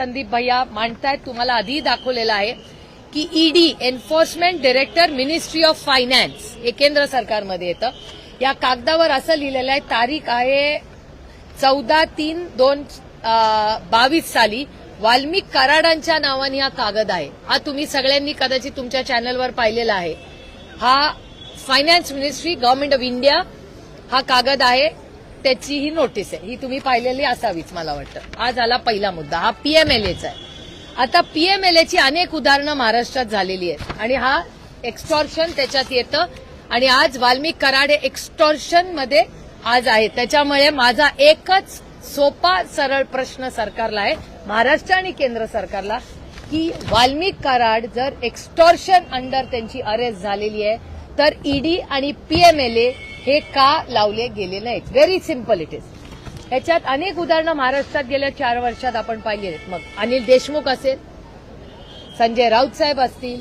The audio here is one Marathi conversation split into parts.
संदीप भैया मांडतायत तुम्हाला आधी दाखवलेलं आहे की E D enforcement director ministry of finance हे केंद्र सरकारमध्ये येतं. या कागदावर असं लिहिलेलं आहे तारीख आहे चौदा तीन दोन बावीस साली. वाल्मिक कराडांच्या नावाने हा कागद आहे. हा तुम्ही सगळ्यांनी कदाचित तुमच्या चॅनलवर पाहिलेला आहे. हा finance ministry government of India हा कागद आहे. त्याची ही नोटीस आहे. ही तुम्ही पाहिलेली असावीच मला वाटतं. आज आला पहिला मुद्दा. हा पीएमएलएचा आहे. आता पीएमएलएची अनेक उदाहरणं महाराष्ट्रात झालेली आहेत. आणि हा एक्स्टॉर्शन त्याच्यात येतं. आणि आज वाल्मिक कराड हे एक्स्टॉर्शनमध्ये आज आहे त्याच्यामुळे माझा एकच सोपा सरळ प्रश्न सरकारला आहे. महाराष्ट्र आणि केंद्र सरकारला की वाल्मिक कराड जर एक्स्टॉर्शन अंडर त्यांची अरेस्ट झालेली आहे तर ईडी आणि पीएमएलए हे का लावले गेले नाहीत? व्हेरी सिंपल इट इज याच्यात अनेक उदाहरणं महाराष्ट्रात गेल्या चार वर्षात आपण पाहिली आहेत. मग अनिल देशमुख असेल संजय राऊत साहेब असतील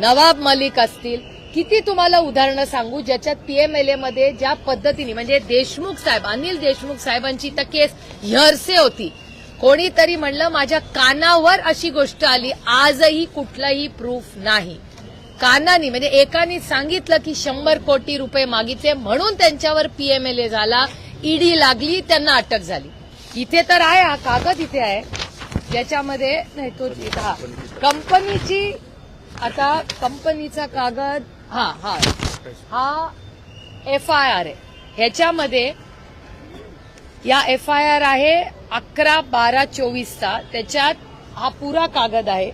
नवाब मलिक असतील किती तुम्हाला उदाहरणं सांगू ज्याच्यात पीएमएलए मध्ये ज्या पद्धतीने म्हणजे देशमुख साहेब अनिल देशमुख साहेबांची तर केस हरसे होती. कोणीतरी म्हणलं माझ्या कानावर अशी गोष्ट आली आजही कुठलाही प्रूफ नाही. कानानी म्हणजे एकानी सांगितलं की शंभर कोटी रुपये मागितले म्हणून त्यांच्यावर पीएमएलए झाला. ईडी लागली त्यांना अटक झाली. इथे तर आहे हा कागद इथे आहे. ज्याच्यामध्ये नाही तो हा. कंपनीची आता कंपनीचा कागद हा हा. हा एफ आय आर आहे. ह्याच्यामध्ये या एफ आय आर आहे अकरा बारा चोवीसचा. त्याच्यात हा पुरा कागद आहे.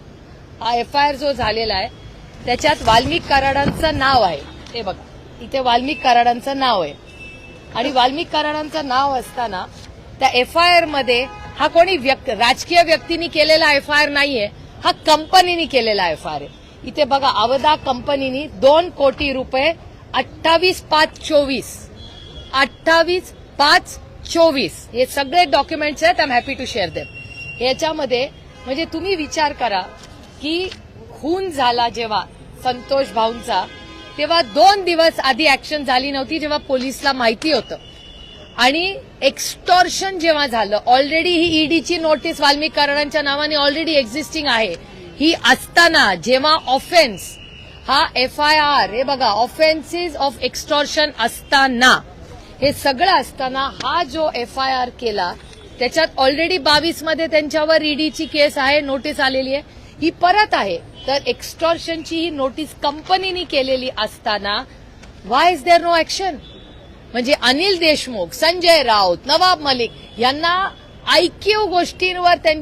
हा एफ आय आर जो झालेला आहे त्याच्यात वाल्मिक कराडांचं नाव आहे. ते बघा इथे वाल्मिक कराडांचं नाव आहे. आणि वाल्मिक कराडांचं नाव असताना त्या एफ आय आरमध्ये हा कोणी व्यक्ती राजकीय व्यक्तींनी केलेला एफ आय आर नाहीये हा कंपनीनी केलेला एफ आय आर आहे. इथे बघा अवधा कंपनीनी दोन कोटी रुपये अठ्ठावीस पाच चोवीस अठ्ठावीस पाच चोवीस हे सगळे डॉक्युमेंट्स आहेत I am happy to share them याच्यामध्ये म्हणजे तुम्ही विचार करा की खून झाला जेव्हा संतोष भाऊंचा तेव्हा दोन दिवस आधी ऍक्शन झाली नव्हती जेव्हा पोलिसला माहिती होतं. आणि एक्स्टॉर्शन जेव्हा झालं ऑलरेडी ही ईडीची नोटीस वाल्मिक कराडांच्या नावाने ऑलरेडी एक्झिस्टिंग आहे. ही असताना जेव्हा ऑफेन्स हा एफ आय आर हे बघा ऑफेन्सेस ऑफ एक्स्टॉर्शन असताना हे सगळं असताना हा जो एफ आय आर केला त्याच्यात ऑलरेडी बावीसमध्ये त्यांच्यावर ईडीची केस आहे नोटीस आलेली आहे ही परत आहे. तर एक्स्टॉर्शनची ही नोटीस कंपनीनी केलेली असताना why is there no action म्हणजे अनिल देशमुख संजय राऊत नवाब मलिक यांना ऐकीव गोष्टींवर त्यांनी